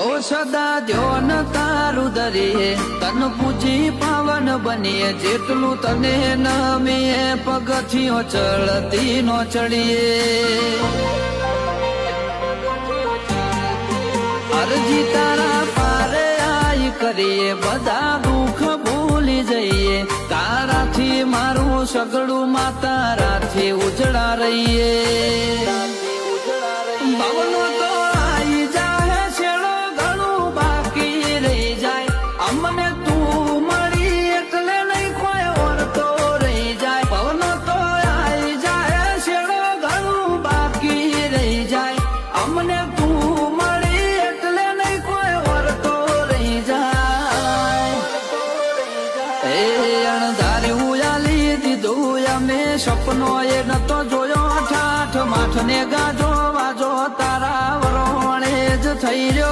સદા ધ્યોન તારું ધરીએ તન પૂજી પાવન બનીએ, જેટલું તને નમીએ પગથિયો ચડતી નો ચડીએ. અરજી તારા પારે આઈ કરીએ, બધા દુઃખ ભૂલી જઈએ. તારાથી મારું સગડું માં તારાથી ઉજળા રહીએ. તું મળી એટલે નહીં કોઈ ઓર રહી જાય. પવનો તો આવી જાય છેડો ઘણું બાકી રહી જાય. અમને તું મળી એટલે નહીં કોઈ ઓર રહી જાય. એ અણધાર્યું આલી દીધું અમે, સપનો એ નતો જોયો. ઠાઠ માઠ ને ગાજો, વાજો, તારા વરોણે જ થઈ રહ્યો.